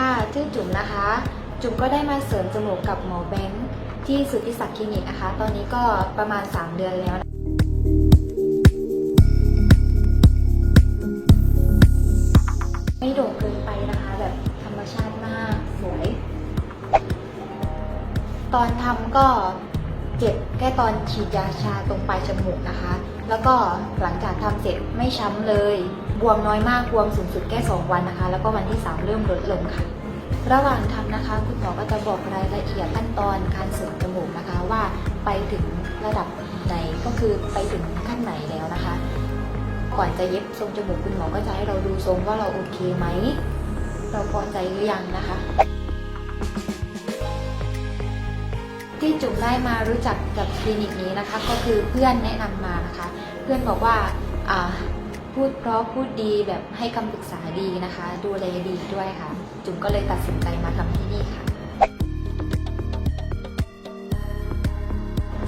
ค่ะ ชื่อจุ๋มนะคะ จุ๋มก็ได้มาเสริมจมูกกับหมอแบงค์ที่สุทธิศักดิ์คลินิกนะคะ ตอนนี้ก็ประมาณ 3 เดือนแล้วไม่โด่งเกินไปนะคะ แบบธรรมชาติมากสวย ตอนทำก็เจ็บแค่ตอนฉีดยาชาตรงปลายจมูกนะคะ แล้วก็หลังจากทำเสร็จไม่ช้ำเลย บวมน้อยมากบวมสูงสุดแค่ 2 วันนะคะ แล้วก็วันที่ 3 เริ่มลดลงค่ะ ระหว่างทำนะคะ คุณหมอก็จะบอกรายละเอียดขั้นตอนการเสริมจมูกนะคะว่าไปถึงระดับไหนก็คือไปถึงขั้นไหนแล้วนะคะ ก่อนจะเย็บทรงจมูกคุณหมอก็จะให้เราดูทรงว่าเราโอเคไหมเราพอใจหรือยังนะคะ ที่จุ๋มได้มารู้จักกับคลินิกนี้นะคะ ก็คือเพื่อนแนะนำมานะคะ เพื่อนบอกว่าอ่า พูดเพราะพูดดีแบบให้คำปรึกษาดีนะคะ ดูแลดีด้วยค่ะ จุ๋มก็เลยตัดสินใจมาทำที่นี่ค่ะ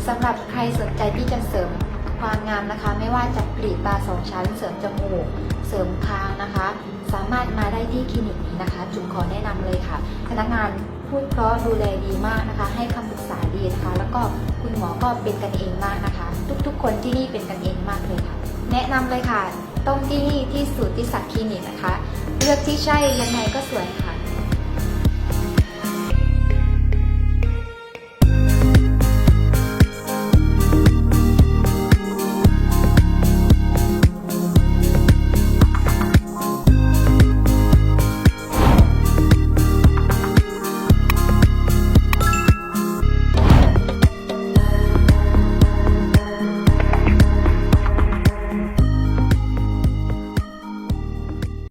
สำหรับใครสนใจที่จะเสริมความงามนะคะ ไม่ว่าจะกรีดตาสองชั้น เสริมจมูก เสริมคางนะคะ สามารถมาได้ที่คลินิกนี้นะคะ จุ๋มขอแนะนำเลยค่ะ พนักงานพูดเพราะดูแลดีมากนะคะ ให้คำปรึกษาดีนะคะ แล้วก็คุณหมอก็เป็นกันเองมากนะคะ ทุกๆ คนที่นี่เป็นกันเองมากเลยค่ะ แนะนำเลยค่ะ ต้องที่นี่ที่สูติศักดิ์คลินิกนะคะ เลือกที่ใช่ยังไงก็สวยค่ะ